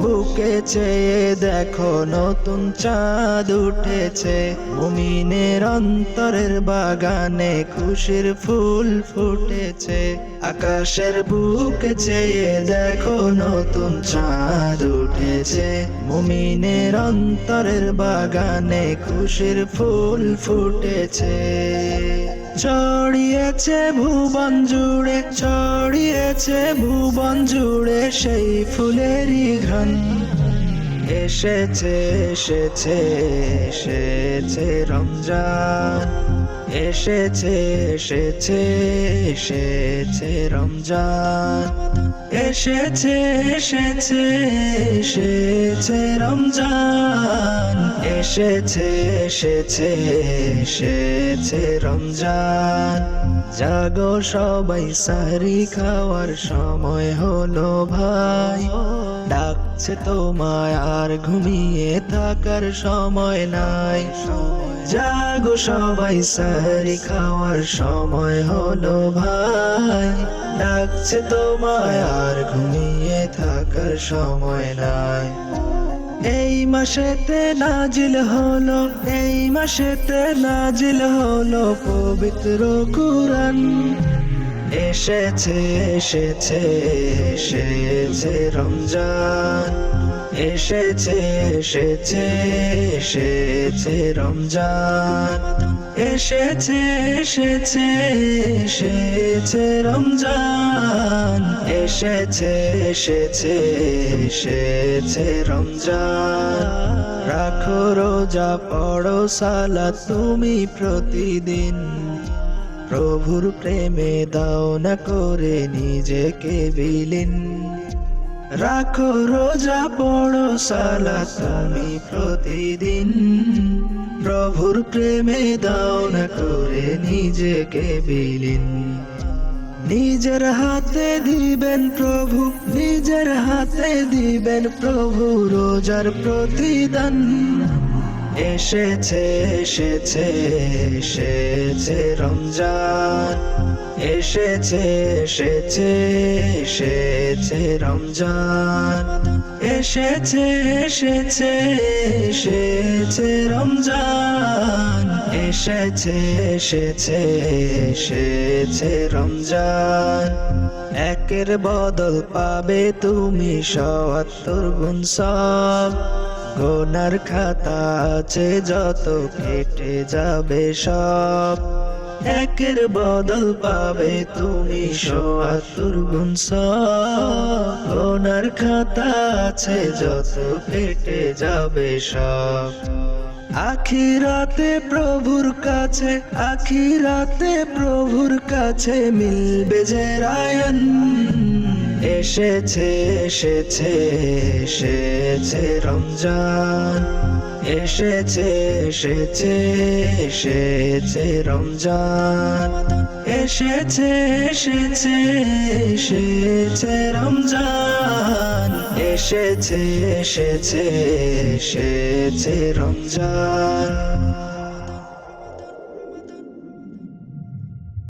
বুকে চেয়ে দেখো নতুন চাঁদ উঠেছে। মুমিনের অন্তরের বাগানে খুশির ফুল ফুটেছে। আকাশের বুকে চেয়ে দেখো নতুন চাঁদ উঠেছে। মুমিনের অন্তরের বাগানে খুশির ফুল ফুটেছে। ছড়িয়েছে ভুবন জুড়ে, ছড়িয়েছে ভুবন জুড়ে সেই ফুলেরই ঘ্রাণ। এসেছে এসেছে এসেছে রমজান। এসেছে এসেছে এসেছে রমজান। এসেছে এসেছে এসেছে রমজান। এসেছে এসেছে এসেছে রমজান। জাগো সবাই, সারি খাওয়ার সময় হলো ভাই। ডাকছে তোমায় আর ঘুমিয়ে থাকার সময় নাই। জাগো সবাই সারি খাওয়ার সময় হলো ভাই। ডাকছে তোমায় আর ঘুমিয়ে থাকার সময় নাই। এই মাসেতে নাজিল হলো, এই মাসেতে নাজিল হলো পবিত্র কুরআন। এসেছে এসেছে এসেছে রমজান। এসেছে এসেছে এসেছে রমজান। এসেছে এসেছে এসেছে রমজান। এসেছে এসেছে এসেছে রমজান। রাখো রোজা, পড়ো সালা তুমি প্রতিদিন। প্রভুর প্রেমে দাও না করে নিজেকে বিলীন। রাখো রোজা পড়ো সালা তুমি প্রতিদিন। প্রভুর প্রেমে দাও না করে নিজেকে বিলীন। নিজের হাতে দিবেন প্রভু, নিজের হাতে দিবেন প্রভু রোজার প্রতিদান। এসেছে এসেছে এসেছে রমজান। এসেছে এসেছে এসেছে রমজান। এসেছে এসেছে এসেছে রমজান। এসেছে এসেছে এসেছে রমজান। একের বদল পাবে তুমি সত্তর গুণ সব গোনার খাতা আছে, যত কেটে যাবে সব। একের বদল পাবে তুমি সোয়াত্তর গুণ সব। গোনার খাতা আছে, যত কেটে যাবে সব। আখিরাতে প্রভুর কাছে আখিরাতে প্রভুর কাছে মিলবে যে রায়ন। এসেছে এসেছে এসেছে রমজান। এসেছে এসেছে এসেছে রমজান। এসেছে এসেছে এসেছে রমজান। এসেছে এসেছে এসেছে রমজান।